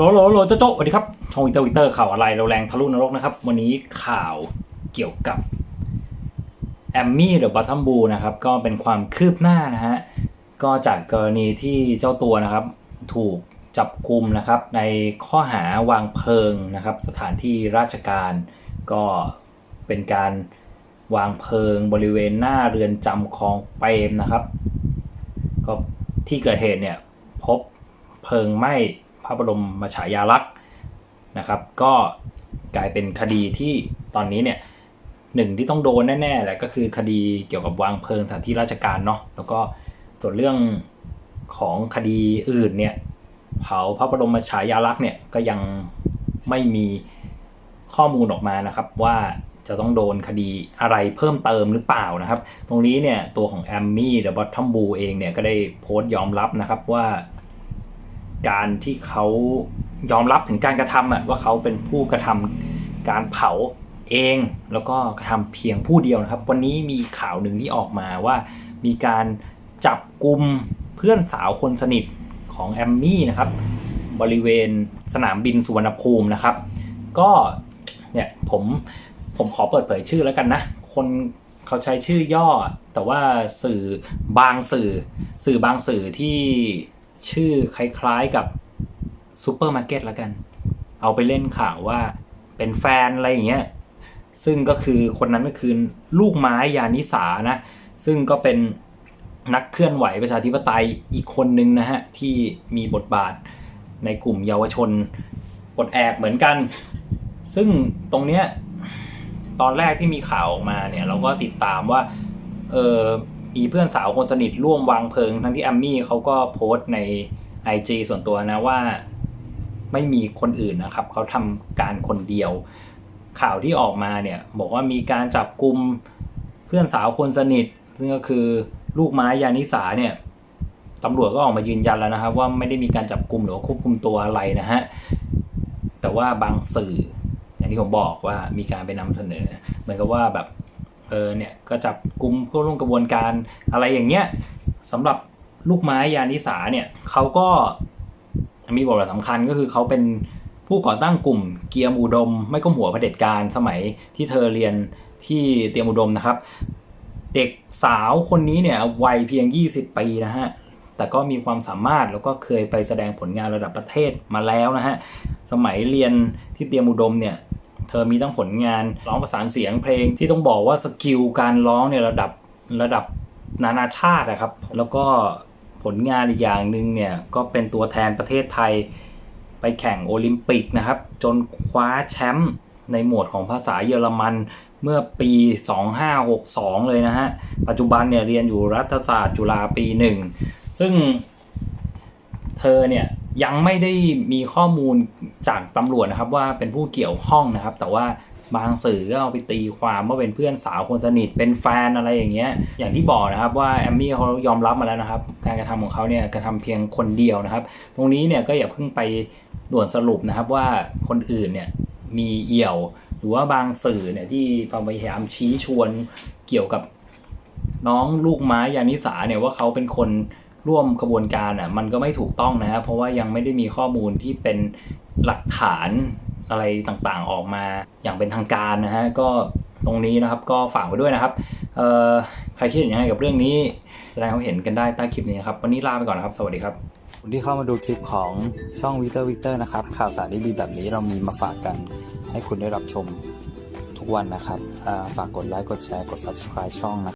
โลโจโจ้สวัสดีครับช่องวินเตอร์วิเตอร์ข่าวอะไรเราแรงทะลุนรกนะครับ วันนี้ข่าวเกี่ยวกับแอมมี่หรือบัตทัมบูนะครับ ก็เป็นความคืบหน้านะฮะ ก็จากกรณีที่เจ้าตัวนะครับ ถูกจับกุมนะครับ ในข้อหาวางเพลิงนะครับ สถานที่ราชการก็เป็นการวางเพลิงบริเวณหน้าเรือนจำคลองเปรมนะครับ ก็ที่เกิดเหตุเนี่ยพบเพลิงไหม้ พระบรมฉายาลักษณ์นะครับ ก็กลายเป็นคดีที่ตอนนี้เนี่ยหนึ่งที่ต้องโดนแน่ๆแหละก็คือคดีเกี่ยวกับวางเพลิงสถานที่ราชการเนาะแล้วก็ส่วนเรื่องของคดีอื่นเนี่ยเผาพระบรมฉายาลักษณ์เนี่ยก็ยังไม่มีข้อมูลออกมานะครับว่าจะต้องโดนคดีอะไรเพิ่มเติมหรือเปล่านะครับ ตรงนี้เนี่ยตัวของแอมมี่เดอะบอททอมบูเองเนี่ยก็ได้โพสต์ยอมรับนะครับว่า การที่เขายอมรับถึงการกระทำอะว่าเขาเป็นผู้กระทำการเผาเอง แล้วก็กระทำเพียงผู้เดียวนะครับ วันนี้มีข่าวหนึ่งที่ออกมาว่ามีการจับกลุ่มเพื่อนสาวคนสนิทของแอมมี่นะครับ บริเวณสนามบินสุวรรณภูมินะครับ ก็เนี่ยผมผมขอเปิดเผยชื่อแล้วกันนะ คนเขาใช้ชื่อย่อ แต่ว่าสื่อบางสื่อ สื่อบางสื่อที่ ชื่อคล้ายๆกับซูเปอร์มาร์เก็ตล้วกัน เอาไปเล่นข่าวว่าเป็นแฟนอะไรอย่างเงี้ยซึ่งก็คือคนนั้นก็คือลูกไม้ยานิสานะ ซึ่งก็เป็นนักเคลื่อนไหวประชาธิปไตยอีกคนนึงนะฮะ ที่มีบทบาทในกลุ่มเยาวชนปลดแอกเหมือนกัน ซึ่งตรงเนี้ยตอนแรกที่มีข่าวออกมาเนี่ย เราก็ติดตามว่าเออ มีเพื่อนสาวคนสนิทร่วมวางเพลิง ทั้งที่แอมมี่เขาก็โพสต์ใน IG ส่วนตัวนะว่าไม่มีคนอื่นนะครับ เขาทำการคนเดียว ข่าวที่ออกมาเนี่ย บอกว่ามีการจับกลุ่มเพื่อนสาวคนสนิท ซึ่งก็คือลูกไม้ยานิสาเนี่ยตำรวจก็ออกมายืนยันแล้วนะครับ ว่าไม่ได้มีการจับกลุ่มหรือว่าควบคุมตัวอะไรนะฮะแต่ว่าบางสื่อ อย่างที่ผมบอกว่ามีการไปนำเสนอ เหมือนกับว่าแบบ เออเนี่ยก็จับกลุ่มผู้ร่วมกระบวนการอะไรอย่างเงี้ยสำหรับลูกไม้ยานิสาเนี่ยเขาก็มีบทบาทสำคัญก็คือเขาเป็นผู้ก่อตั้งกลุ่มเกียร์อุดม ไม่ก้มหัวเผด็จการสมัยที่เธอเรียนที่เตรียมอุดมนะครับ เด็กสาวคนนี้เนี่ยวัยเพียง 20 ปีนะฮะแต่ก็มีความสามารถแล้วก็เคยไปแสดงผลงานระดับประเทศมาแล้วนะฮะสมัยเรียนที่เตรียมอุดมเนี่ย เธอมีทั้งผลงานร้องประสานเสียงเพลงที่ต้องบอกว่าสกิลการร้องเนี่ยระดับระดับนานาชาตินะครับ แล้วก็ผลงานอีกอย่างหนึ่งเนี่ยก็เป็นตัวแทนประเทศไทยไปแข่งโอลิมปิกนะครับ จนคว้าแชมป์ในหมวดของภาษาเยอรมันเมื่อปี 2562 เลยนะฮะ ปัจจุบันเนี่ยเรียนอยู่รัฐศาสตร์จุฬาปีหนึ่งซึ่งเธอเนี่ย ยังไม่ได้มีข้อมูลจากตำรวจนะครับว่าเป็นผู้เกี่ยวข้องนะครับ แต่ว่าบางสื่อก็เอาไปตีความว่าเป็นเพื่อนสาวคนสนิทเป็นแฟนอะไรอย่างเงี้ยอย่างที่บอกนะครับว่าแอมมี่เขายอมรับมาแล้วนะครับ การกระทำของเขาเนี่ยกระทำเพียงคนเดียวนะครับ ตรงนี้เนี่ยก็อย่าเพิ่งไปด่วนสรุปนะครับว่าคนอื่นเนี่ยมีเอี่ยว หรือว่าบางสื่อเนี่ยที่พยายามชี้ชวนเกี่ยวกับน้องลูกไม้ยานิสาเนี่ยว่าเขาเป็นคน ร่วมกระบวนการอะมันก็ไม่ถูกต้องนะครับเพราะว่ายังไม่ได้มีข้อมูลที่เป็นหลักฐานอะไรต่างๆออกมาอย่างเป็นทางการนะฮะก็ตรงนี้นะครับก็ฝากไว้ด้วยนะครับใครคิดเห็นยังไงกับเรื่องนี้ แสดงความเห็นกันได้ใต้คลิปนี้นะครับ วันนี้ลาไปก่อนนะครับ สวัสดีครับคุณที่เข้ามาดูคลิปของช่องวิเตอร์วิเตอร์นะครับ ข่าวสารดีๆแบบนี้เรามีมาฝากกันให้คุณได้รับชมทุกวันนะครับฝากกดไลค์กดแชร์กด subscribe ช่องนะ